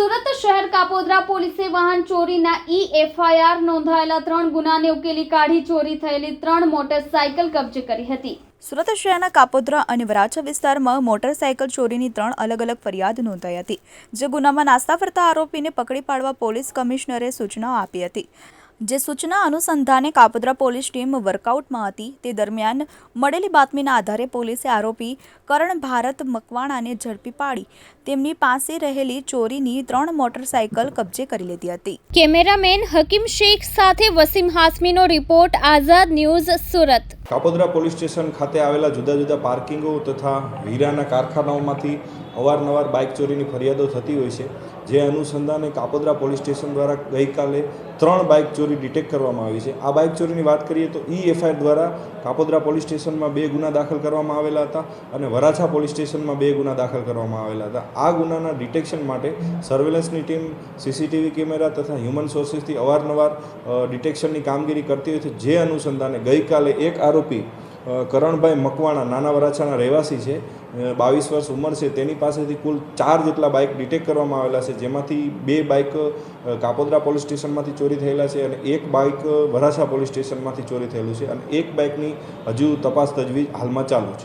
સુરત શહેર કાપોદ્રા પોલીસે વાહન ચોરીના ઈ એફઆઈઆર નોંધાયેલા ત્રણ ગુનાને ઉકેલી કાઢી ચોરી થયેલી ત્રણ મોટરસાયકલ કબજે કરી હતી. સુરત શહેરના કાપોદ્રા અને વરાછા વિસ્તારમાં મોટરસાયકલ ચોરીની ત્રણ અલગ અલગ ફરિયાદ નોંધાઈ હતી, જે ગુનામાં નાસ્તા ફરતા આરોપીને પકડી પાડવા પોલીસ કમિશનરે સૂચનાઓ આપી હતી. જે સૂચના અનુસંધાને કાપોદ્રા પોલીસ ટીમ વર્કઆઉટમાં હતી, તે દરમિયાન મળેલી બાતમીના આધારે પોલીસે આરોપી કરણ ભારત મકવાણાને ઝડપી પાડી. તેમની પાસે રહેલી ચોરીની ત્રણ મોટરસાયકલ કબજે કરી લીધી હતી. કેમેરામેન હકીમ શેખ સાથે Wasim હાસમીનો report, Azad news Surat. Kapodra police station ખાતે આવેલા જુદા જુદા પાર્કિંગો તથા હીરાના કારખાનાઓમાંથી અવારનવાર બાઇક ચોરીની ફરિયાદો થતી હોય છે. જે અનુસંધાને કાપોદરા પોલીસ સ્ટેશન દ્વારા ગઈકાલે ત્રણ બાઇક ચોરી ડિટેક્ટ કરવામાં આવી છે. આ બાઇક ચોરીની વાત કરીએ તો ઈ એફઆઈઆર દ્વારા કાપોદરા પોલીસ સ્ટેશનમાં બે ગુના દાખલ કરવામાં આવેલા હતા અને વરાછા પોલીસ સ્ટેશનમાં બે ગુના દાખલ કરવામાં આવેલા હતા. આ ગુનાના ડિટેક્શન માટે સર્વેલન્સની ટીમ, સીસીટીવી કેમેરા તથા હ્યુમન સોર્સિસથી અવારનવાર ડિટેક્શનની કામગીરી કરતી હોય છે. જે અનુસંધાને ગઈકાલે એક આરોપી અ, કરણભાઈ મકવાણા નાના વરાછાના રહેવાસી છે બાવીસ વર્ષ ઉંમર છે. તેની પાસેથી કુલ ચાર જેટલા બાઇક ડિટેક્ટ કરવામાં આવેલા છે. જેમાંથી બે બાઇક કાપોદ્રા પોલીસ સ્ટેશનમાંથી ચોરી થયેલા છે અને એક બાઇક વરાછા પોલીસ સ્ટેશનમાંથી ચોરી થયેલું છે અને એક બાઇકની હજુ તપાસ તજવીજ હાલમાં ચાલુ છે.